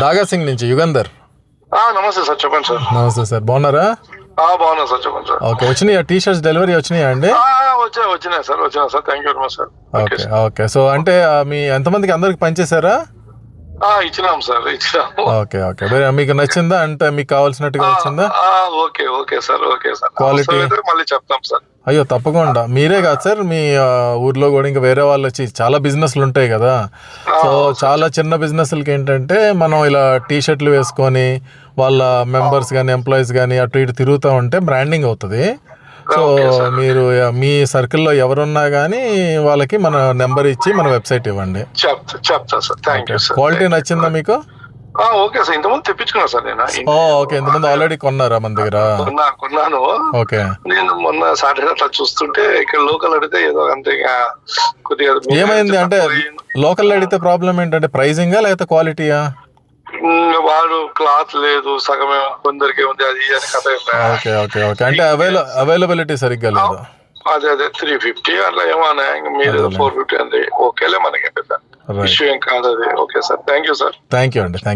దాగా సింగ్ నుంచి యుగంధర్. నమస్తే సార్ చెప్పండి సార్. నమస్తే సార్ బాగున్నారా? బాగున్నా సార్ చెప్పండి సార్. ఓకే వచ్చినాయా? టీ షర్ట్స్ డెలివరీ వచ్చినాయా అండి? వచ్చా వచ్చినాయి సార్ వచ్చినా sir. Thank you very much sir okay okay. So అంటే మీ ఎంతమందికి అందరికి పనిచేశారా? ఇచ్చినాం సార్ ఇచ్చినాము. Okay okay. మరి మీకు నచ్చిందా? అంటే మీకు కావాల్సినట్టుగా వచ్చిందా okay okay sir okay sir. అవసరమైతే మళ్ళీ చెప్తాం సార్. అయ్యో తప్పకుండా. మీరే కాదు సార్ మీ ఊర్లో కూడా ఇంకా వేరే వాళ్ళు వచ్చి చాలా బిజినెస్లు ఉంటాయి కదా. సో చాలా చిన్న బిజినెస్లకి ఏంటంటే మనం ఇలా టీ షర్ట్లు వేసుకొని వాళ్ళ మెంబర్స్ కానీ ఎంప్లాయీస్ కానీ అటు ఇటు తిరుగుతూ ఉంటే బ్రాండింగ్ అవుతుంది. సో మీరు మీ సర్కిల్లో ఎవరున్నా కానీ వాళ్ళకి మన నెంబర్ ఇచ్చి మన వెబ్సైట్ ఇవ్వండి. చెప్తా sir. Thank you sir quality నచ్చిందా మీకు? Okay sir. ఇంతకుముందు తెప్పించుకున్నా సార్ నేను. ఓకే. ఇంతమంది ఆల్రెడీ కొన్నారా మన దగ్గర? కొన్నా కొన్నాను. ఓకే. నేను మొన్న సాటర్డే అట్లా చూస్తుంటే ఇక్కడ లోకల్ అడిగితే ఏదో అంతే కొద్దిగా ఏమైంది అంటే లోకల్ అడిగితే ప్రాబ్లం ఏంటంటే ప్రైజింగా లేకపోతే క్వాలిటీయా వాడు క్లాత్ లేదు సగమే కొందరికి ఉంది అది అని కథ చెప్పా. Okay okay okay. అంటే అవైల అవైలబిలిటీ సరిగ్గా లేదు? అదే అదే త్రీ ఫిఫ్టీ అట్లా ఏమన్నా మీరు ఫోర్ ఫిఫ్టీ అంది. ఓకేలే మనకి పెద్ద ఇష్యూ ఏం కాదు అది okay sir. Thank you sir thank you అండి. థ్యాంక్